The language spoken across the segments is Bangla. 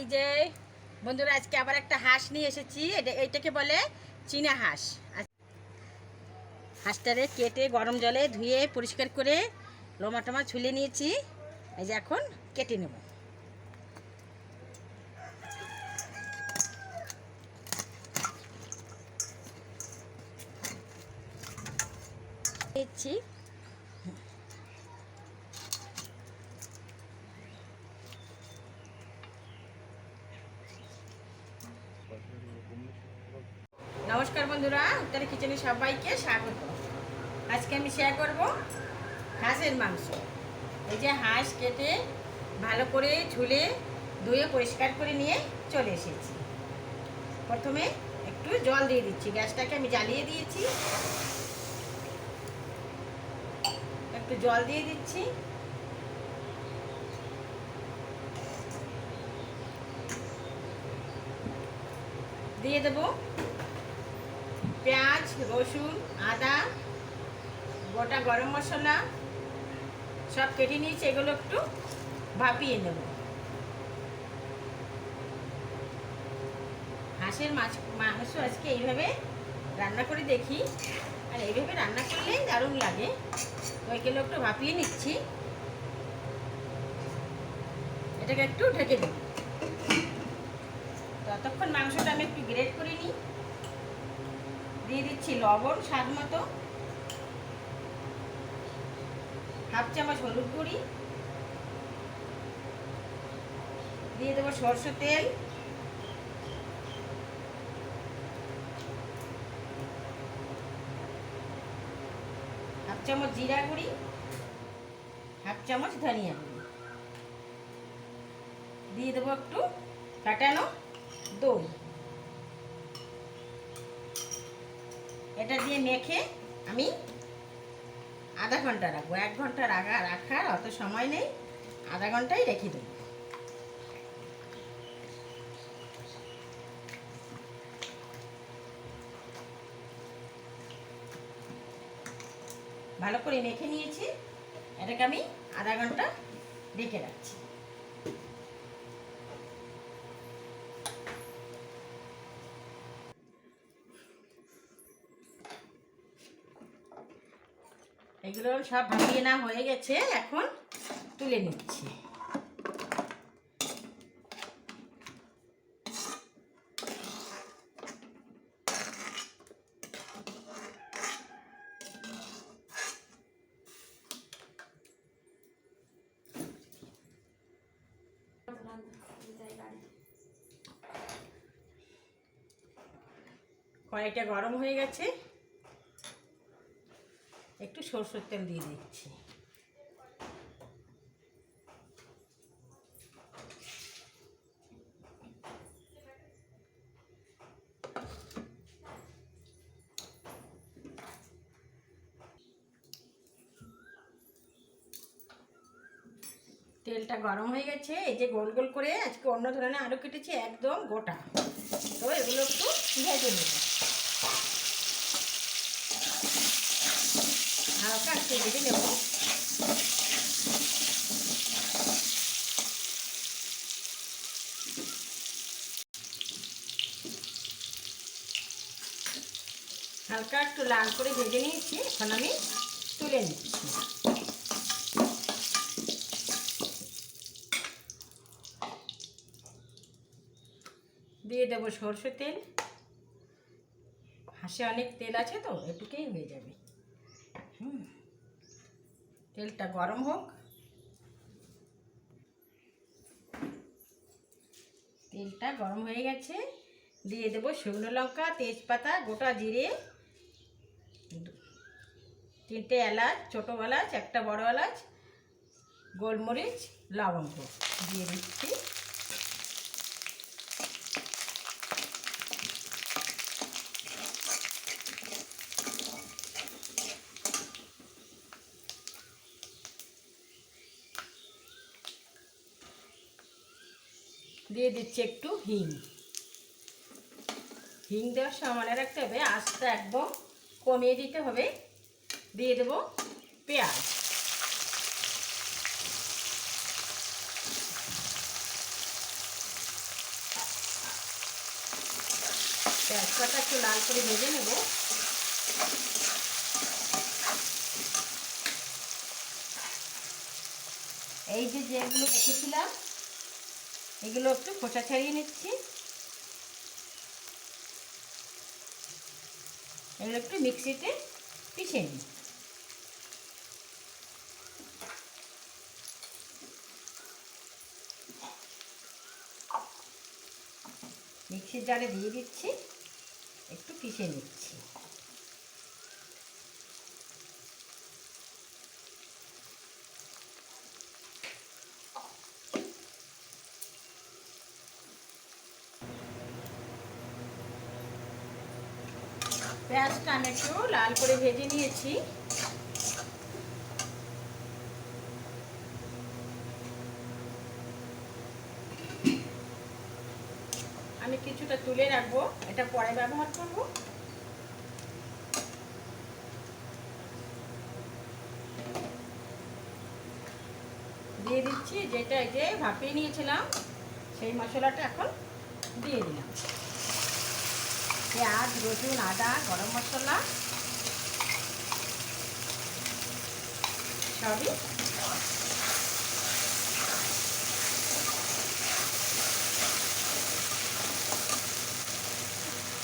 এই যে, বন্ধুরা, আজকে আবার একটা হাঁস নিয়ে এসেছি। এটা এইটাকে বলে চীনা হাঁস। হাঁসটারে কেটে গরম জলে ধুয়ে পরিষ্কার করে লোমা টোমা ছুলে নিয়েছি। এই যে এখন কেটে নেব। নিচ্ছি। নমস্কার বন্ধুরা, উত্তর কিচেনে সবাইকে স্বাগত। আজকে আমি শেয়ার করব হাঁসের মাংস। এই যে হাঁস কেটে ভালো করে ঝুলে, ধুয়ে, পরিষ্কার করে নিয়ে চলে এসেছি। প্রথমে একটু জল দিয়ে দিচ্ছি, গ্যাসটাকে আমি জ্বালিয়ে দিয়েছি। একটু জল দিয়ে দিচ্ছি। দিয়ে দেবো পেঁয়াজ, রসুন, আদা, গোটা গরম মশলা সব কেটে নিয়েছি, এগুলো একটু ভাপিয়ে নেব। হাঁসের মাছ, মাংস আজকে এইভাবে রান্না করে দেখি। আর এইভাবে রান্না করলেই দারুণ লাগে। তো এগুলো একটু ভাপিয়ে নিচ্ছি। এটাকে একটু ঢেকে দেব। ততক্ষণ মাংসটা আমি একটু গ্রেট করে নিই। দিয়ে দিচ্ছি লবণ, স্বাদ মতো। হাফ চামচ হলুদ গুঁড়ি। দিয়ে দেবো সরষে তেল। হাফ চামচ জিরা গুঁড়ি। হাফ চামচ ধনিয়া গুঁড়ি। দিয়ে দেবো একটু কাটানো দই। এটা দিয়ে মেখে আমি আধা ঘণ্টা রাখব। এক ঘণ্টা রাখা রাখার অত সময় নেই। আধা ঘন্টাই রেখে দেবো। ভালো করে মেখে নিয়েছি। এটাকে আমি আধা ঘণ্টা রেখে রাখছি। এগুলো সব ভাপিয়ে না হয়ে গেছে এখন তুলে নিচ্ছি। কড়াইটা গরম হয়ে গেছে। একটু সরষের তেল দিয়ে দিচ্ছি। তেলটা গরম হয়ে গেছে, এই যে গোল গোল করে আজকে অন্য ধরনের আলু কেটেছি একদম গোটা। তো এগুলো একটু ভেজে নেব। হালকা একটু ভেজে নেব। হালকা একটু লাল করে ভেজে নিয়েছি, এখন আমি তুলে নিচ্ছি। দিয়ে দেবো সরষে তেল। হাঁসে অনেক তেল আছে তো, এটুকুই হয়ে যাবে। তেলটা গরম হোক। তেলটা গরম হয়ে গেছে। দিয়ে দেবো শুকনো লঙ্কা, তেজপাতা, গোটা জিরে। তিনটে এলাচ, ছোটো এলাচ, একটা বড় এলাচ, গোলমরিচ, লবঙ্গ। দিয়ে দিচ্ছি। দিয়ে দিচ্ছি একটু হিং। হিং দেওয়ার সমানে রাখতে হবে আস্তে একদম কমিয়ে দিতে হবে। দিয়ে দেব পেঁয়াজ। পেঁয়াজটা একটু লাল করে ভেজে নেব। এই যে যেগুলো রেখেছিলাম এগুলো একটু খোসা ছাড়িয়ে নিচ্ছি। এগুলো একটু মিক্সিতে পিষে নিই মিক্সির জারে দিয়ে দিচ্ছি, একটু পিষে নিচ্ছি। পেঁয়াজটা আমি একটু লাল করে ভেজে নিয়েছি। আমি কিছুটা তুলে রাখব, এটা পরে ব্যবহার করব। দিয়ে দিচ্ছি যেটা যে ভাপিয়ে নিয়েছিলাম, সেই মশলাটা এখন দিয়ে দিলাম। পেঁয়াজ রসুন, আদা, গরম মশলা সবই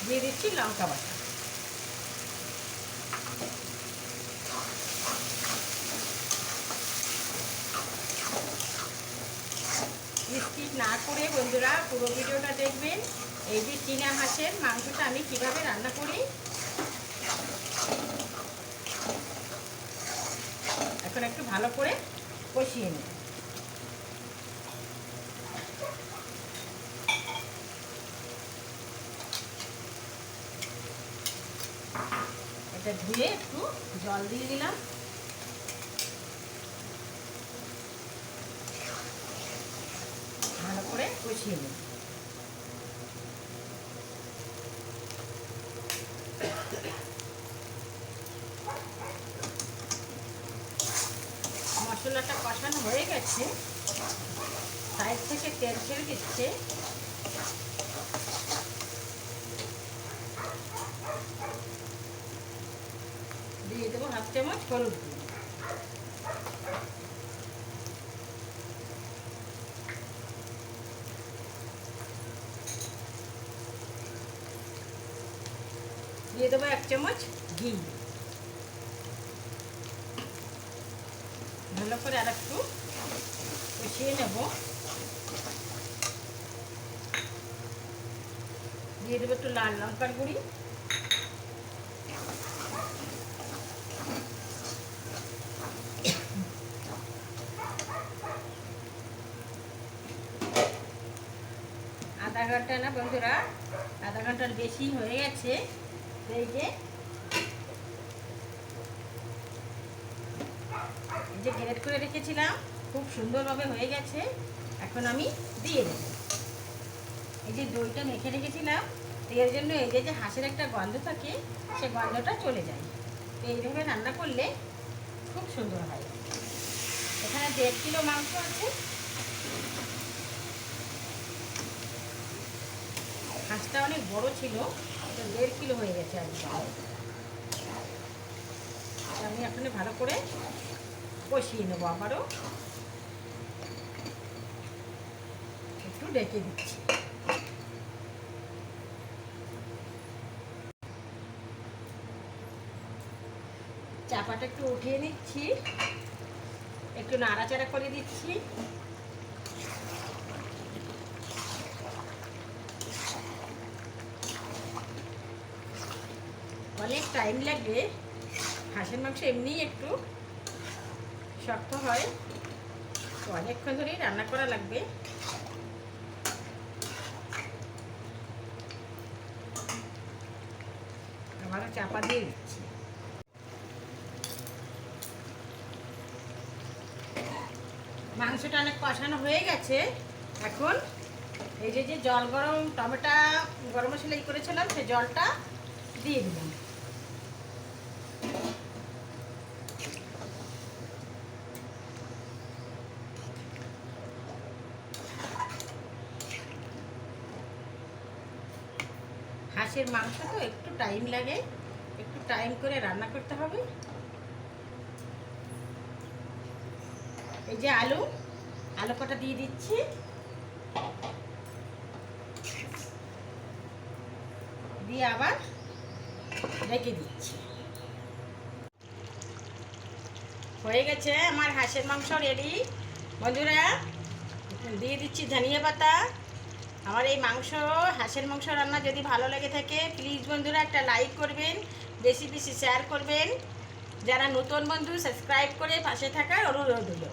দিয়ে দিচ্ছি লঙ্কা বাটা। স্কিপ না করে বন্ধুরা পুরো ভিডিওটা দেখবেন। এই যে চীনা হাঁসের মাংসটা আমি কীভাবে রান্না করি? এখন একটু ভালো করে কষিয়ে নিই। এটা ধুয়ে একটু জল দিয়ে দিলাম। ভালো করে কষিয়ে নিই। মশলাটা কষানো হয়ে গেছে, সাইড থেকে তেল ছেড়ে দিচ্ছে দিয়ে দেবো হাফ চামচ হলুদ। দিয়ে দেবো এক চামচ ঘি ভালো করে আর একটু কষিয়ে নেব। দিয়ে দেবো একটু লাল লঙ্কার গুঁড়ি। আধা ঘণ্টা না বন্ধুরা, আধা ঘণ্টার বেশি হয়ে গেছে। এই যে যে গ্রেড করে রেখেছিলাম, খুব সুন্দরভাবে হয়ে গেছে। এখন আমি দিয়ে দেব। এই যে দইটা মেখে রেখেছিলাম এর জন্য এই যে যে হাঁসের একটা গন্ধ থাকে, সে গন্ধটা চলে যায়। তো এইভাবে রান্না করলে খুব সুন্দর হয়। এখানে দেড় কিলো মাংস আছে। হাঁসটা অনেক বড় ছিল তো দেড় কিলো হয়ে গেছে আজকে আমি এখানে ভালো করে কষিয়ে নেব আবারও। একটু ডেকে দিচ্ছি। চাপাটা একটু উঠিয়ে নিচ্ছি। একটু নাড়াচাড়া করে দিচ্ছি। অনেক টাইম লাগবে হাঁসের মাংস এমনিই একটু শক্ত হয়। তো অনেকক্ষণ ধরেই রান্না করা লাগবে। আবারও চাপা দিয়ে দিচ্ছি। মাংসটা অনেক কষানো হয়ে গেছে। এখন এই যে যে জল গরম, টমেটো গরম মশলা ই করেছিলাম সে জলটা দিয়ে দিলাম। হাঁসের মাংস তো একটু টাইম লাগে, একটু টাইম করে রান্না করতে হবে। এই যে আলু আলু কটা দিয়ে দিচ্ছি। দিয়ে আবার রেখে দিচ্ছি। হয়ে গেছে আমার হাঁসের মাংস রেডি বন্ধুরা দিয়ে দিচ্ছি ধনিয়া পাতা। আমার এই মাংস, হাঁসের মাংস রান্না যদি ভালো লেগে থাকে প্লিজ বন্ধুরা একটা লাইক করবেন, বেশি বেশি শেয়ার করবেন। যারা নতুন বন্ধু সাবস্ক্রাইব করে পাশে থাকার অনুরোধ হলো